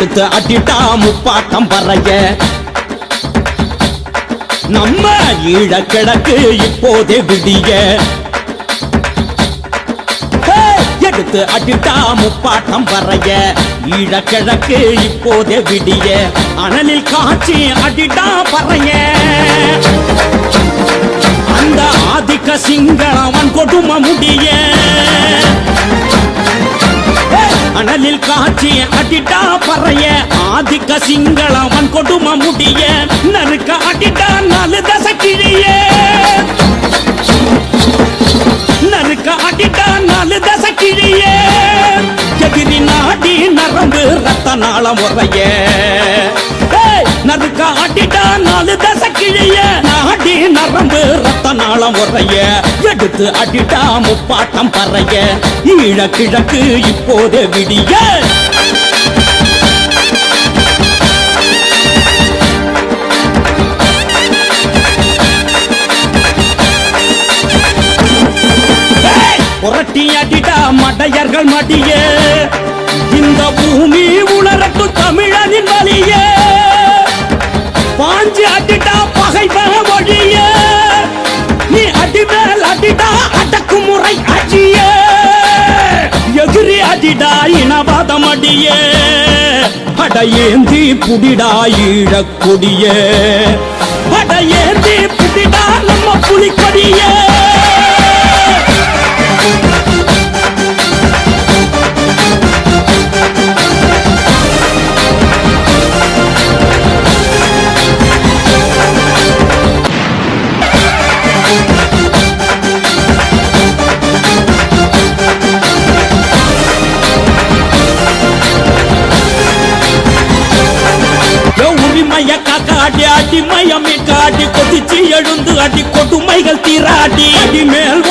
எடுத்து அட்டிட்டா முப்பாட்டம் பறைய. நம்ம ஈழ கிழக்கு இப்போதே விடிய. எடுத்து அட்டிட்டா முப்பாட்டம் பறைய. ஈழ கிழக்கு இப்போதே விடிய. அனலில் காட்சி அடிட்டா பறைய. அந்த ஆதிக்க சிங்களவன் கொடும முடிய. அனலில் காட்சிய அடிட்டா பறைய. ஆதிக்க சிங்களவன் கொடும முடிய. நறுக்க அடிட்டா நாலு தசை கிழிய. நறுக்க அடிட்டா நாலு தசை கிழிய. எதிரி நாடி நரம்பு ரத்த நாளம் உறைய. நறுக்க அடிட்டா நாலு தாளம் உறைய எடுத்து அடிட்டா முப்பாட்டம் பறைய. ஈழ கிழக்கு இப்போதே விடிய. புரட்டி அடிட்டா மடையர்கள் மடிய. இந்த பூமி உணரட்டு தமிழனின் புடிடா இனவாதமடியே படையேந்தி புடிடா ஈழக்கொடியே படையேந்தி புடிடா நம்ம புலிக்கொடியே. மயக்க உரிமைய அடி மயமே காடி கொதிச்சு எழுந்து அடி கொடுமைகள் தீராடி அடி மேல்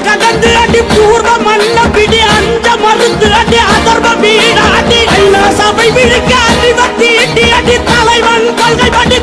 கடந்து அடி பூர்வ மல்ல பிடி அந்த மருந்து அடி அதர்வ வீடாடி ஐநா சபை விழுக்க அறிவத்தி அடி தலைவன் கொள்கை படி